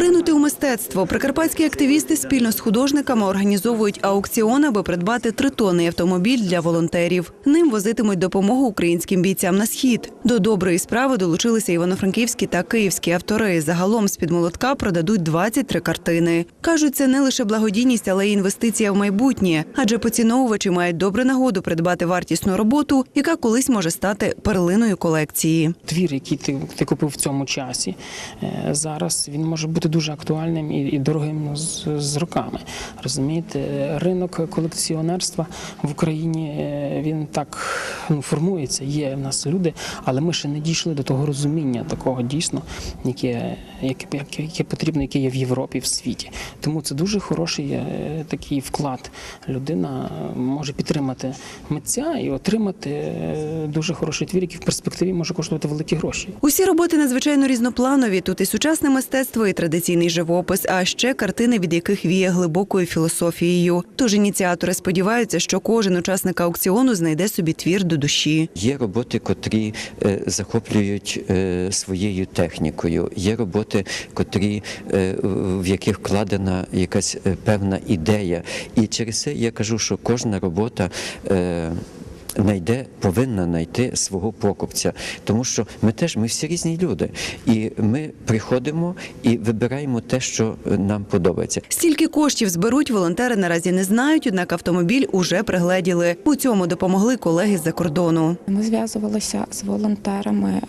Поринути у мистецтво прикарпатські активісти спільно з художниками організовують аукціон, аби придбати тритонний автомобіль для волонтерів. Ним возитимуть допомогу українським бійцям на схід. До доброї справи долучилися івано-франківські та київські автори. Загалом з під молотка продадуть 23 картини. кажуть, це не лише благодійність, але й інвестиція в майбутнє, адже поціновувачі мають добру нагоду придбати вартісну роботу, яка колись може стати перлиною колекції. твір, який ти, ти купив в цьому часі, е, зараз він може бути дуже актуальним і, і дорогим ну, з, з роками. Розумієте, ринок колекціонерства в Україні е, він так ну, формується. Є в нас люди, але ми ще не дійшли до того розуміння такого дійсно, яке, яке, яке, яке потрібно, яке є в Європі, в світі. Тому це дуже хороший е, такий вклад. Людина може підтримати митця і отримати е, дуже хороший твір, який в перспективі може коштувати великі гроші. Усі роботи надзвичайно різнопланові. Тут і сучасне мистецтво, і традиційний живопис, а ще картини, від яких віє глибокою філософією. Тож ініціатори сподіваються, що кожен учасник аукціону знайде собі твір до душі. Є роботи, котрі е, захоплюють е, своєю технікою. Є роботи, котрі е, в яких вкладена якась певна ідея. І через це я кажу, що кожна робота. Е, Найде, повинна знайти свого покупця, тому що ми теж ми всі різні люди, і ми приходимо і вибираємо те, що е, нам подобається. Стільки коштів зберуть волонтери наразі не знають, однак автомобіль уже пригледіли. У цьому допомогли колеги з-за кордону. Ми зв'язувалися з волонтерами.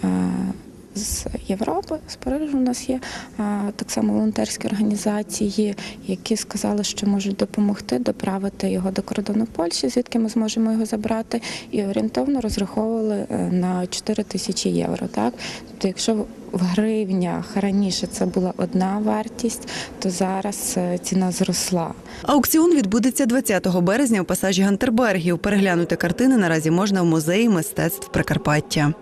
З Європи, з Парижу у нас є так само волонтерські організації, які сказали, що можуть допомогти доправити його до кордону Польщі, звідки ми зможемо його забрати, і орієнтовно розраховували е, на 4 тисячі євро. Так, тобто, якщо в гривнях раніше це була одна вартість, то зараз е, ціна зросла. Аукціон відбудеться 20 березня у пасажі Гантербергів. Переглянути картини наразі можна в музеї мистецтв Прикарпаття.